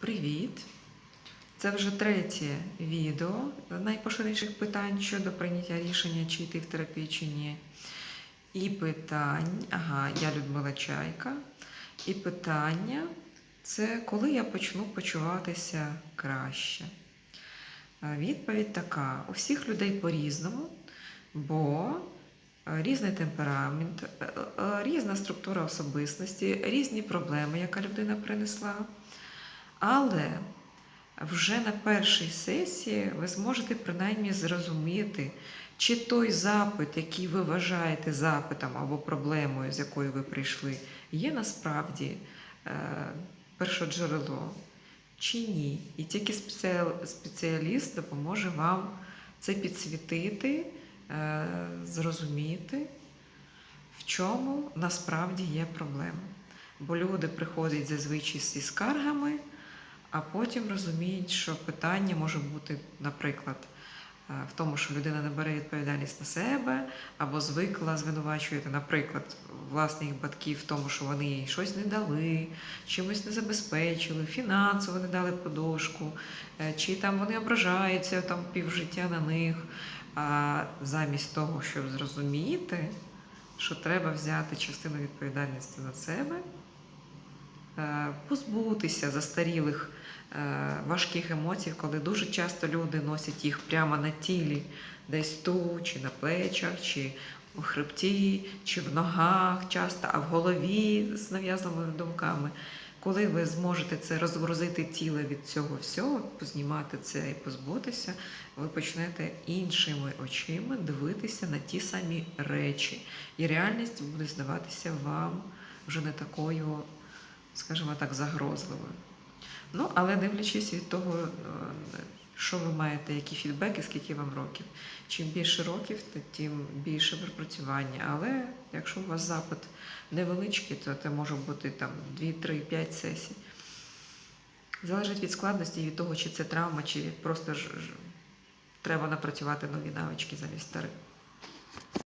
Привіт! Це вже третє відео найпоширеніших питань щодо прийняття рішення, чи йти в терапію чи ні. І питань, ага, я Людмила Чайка. І питання це коли я почну почуватися краще. Е, Відповідь така: у всіх людей по-різному, бо е, різний темперамент, е, різна структура особистості, різні проблеми, яка людина принесла. Але вже на першій сесії ви зможете принаймні зрозуміти, чи той запит, який ви вважаєте запитом або проблемою, з якою ви прийшли, є насправді е, першоджерело чи ні. І тільки спеціаліст допоможе вам це підсвітити, е, зрозуміти, в чому насправді є проблема. Бо люди приходять зазвичай зі скаргами, а потім розуміють, що питання може бути, наприклад, е, в тому, що людина не бере відповідальність на себе, або звикла звинувачувати, наприклад, власних батьків в тому, що вони їй щось не дали, чимось не забезпечили, фінансово не дали подушку, е, чи там вони ображаються там півжиття на них. А замість того, щоб зрозуміти, що треба взяти частину відповідальності на себе, позбутися застарілих е, важких емоцій, коли дуже часто люди носять їх прямо на тілі, десь тут, чи на плечах, чи у хребті, чи в ногах часто, а в голові з нав'язливими думками. Коли ви зможете це розгрузити тіло від цього всього, познімати це і позбутися, ви почнете іншими очима дивитися на ті самі речі. І реальність буде здаватися вам вже не такою, скажімо так, загрозливою. Ну, але дивлячись від того, е, що ви маєте, які фідбеки, скільки вам років. Чим більше років, тим більше пропрацювання. Але якщо у вас запит невеличкий, то це може бути там 2, 3, 5 сесій. Залежить від складності від того, чи це травма, чи просто ж, ж треба напрацювати нові навички замість старих.